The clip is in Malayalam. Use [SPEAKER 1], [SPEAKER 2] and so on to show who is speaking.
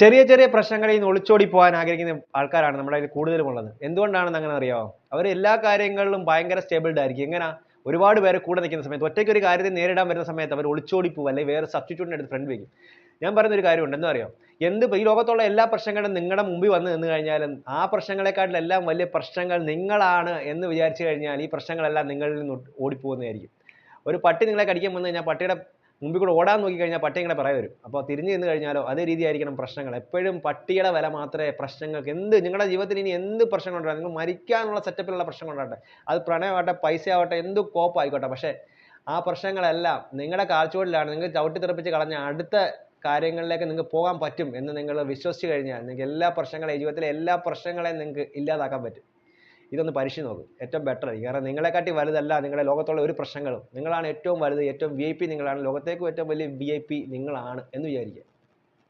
[SPEAKER 1] ചെറിയ ചെറിയ പ്രശ്നങ്ങളിൽ നിന്ന് ഒളിച്ചോടി പോകാൻ ആഗ്രഹിക്കുന്ന ആൾക്കാരാണ് നമ്മുടെ കയ്യിൽ കൂടുതലും ഉള്ളത് എന്തുകൊണ്ടാണെന്ന് അങ്ങനെ അറിയാമോ അവർ എല്ലാ കാര്യങ്ങളിലും ഭയങ്കര സ്റ്റേബിൾഡ് ആയിരിക്കും. എങ്ങനെ? ഒരുപാട് പേര് കൂടെ നിൽക്കുന്ന സമയത്ത് ഒറ്റയ്ക്ക് ഒരു കാര്യത്തെ നേരിടാൻ വരുന്ന സമയത്ത് അവർ ഒളിച്ചോടി പോകും അല്ലെങ്കിൽ വേറെ സബ്സ്റ്റിറ്റ്യൂട്ടിനെ എടുത്ത് ഫ്രണ്ട് വയ്ക്കും ഞാൻ പറയുന്ന ഒരു കാര്യമുണ്ട്. എന്താ അറിയോ? എന്ത് ഈ ലോകത്തുള്ള എല്ലാ പ്രശ്നങ്ങളും നിങ്ങളുടെ മുമ്പിൽ വന്ന് നിന്ന് കഴിഞ്ഞാലും ആ പ്രശ്നങ്ങളെക്കാട്ടിലും എല്ലാം വലിയ പ്രശ്നങ്ങൾ നിങ്ങളാണ് എന്ന് വിചാരിച്ചു കഴിഞ്ഞാൽ ഈ പ്രശ്നങ്ങളെല്ലാം നിങ്ങളിൽ നിന്ന് ഓടിപ്പോകുന്നതായിരിക്കും. ഒരു പട്ടി നിങ്ങളെ കടിക്കാൻ വന്നു കഴിഞ്ഞാൽ പട്ടിയുടെ മുമ്പിൽ കൂടെ ഓടാൻ നോക്കി കഴിഞ്ഞാൽ പട്ടി ഇങ്ങനെ പറയാൻ വരും. അപ്പോൾ തിരിഞ്ഞു നിന്ന് കഴിഞ്ഞാലോ അതേ രീതിയായിരിക്കണം പ്രശ്നങ്ങൾ. എപ്പോഴും പട്ടിയുടെ വില മാത്രമേ പ്രശ്നങ്ങൾക്ക് എന്ത് നിങ്ങളുടെ ജീവിതത്തിൽ ഇനി എന്ത് പ്രശ്നം ഉണ്ടാകട്ടെ നിങ്ങൾ മരിക്കാനുള്ള സെറ്റപ്പിലുള്ള പ്രശ്നം ഉണ്ടാകട്ടെ അത് പ്രണയമാവട്ടെ പൈസ ആവട്ടെ എന്ത് കോപ്പായിക്കോട്ടെ. പക്ഷേ ആ പ്രശ്നങ്ങളെല്ലാം നിങ്ങളുടെ കാഴ്ചപ്പാടിലാണ് നിങ്ങൾ ചവിട്ടി തെറിപ്പിച്ച് കളഞ്ഞ അടുത്ത കാര്യങ്ങളിലേക്ക് നിങ്ങൾക്ക് പോകാൻ പറ്റും എന്ന് നിങ്ങൾ വിശ്വസിച്ച് കഴിഞ്ഞാൽ നിങ്ങൾക്ക് എല്ലാ പ്രശ്നങ്ങളെയും ജീവിതത്തിലെ എല്ലാ പ്രശ്നങ്ങളെയും നിങ്ങൾക്ക് ഇല്ലാതാക്കാൻ പറ്റും. ഇതൊന്ന് പരീക്ഷിച്ച് നോക്കും. ഏറ്റവും ബെറ്റർ ആയിരിക്കും. കാരണം നിങ്ങളെക്കാട്ടി വലുതല്ല നിങ്ങളുടെ ലോകത്തുള്ള ഒരു പ്രശ്നങ്ങളും. നിങ്ങളാണ് ഏറ്റവും വലുത് ഏറ്റവും വി ഐ പി നിങ്ങളാണ്. ലോകത്തേക്കും ഏറ്റവും വലിയ വി ഐ പി നിങ്ങളാണ് എന്ന് വിചാരിക്കുക.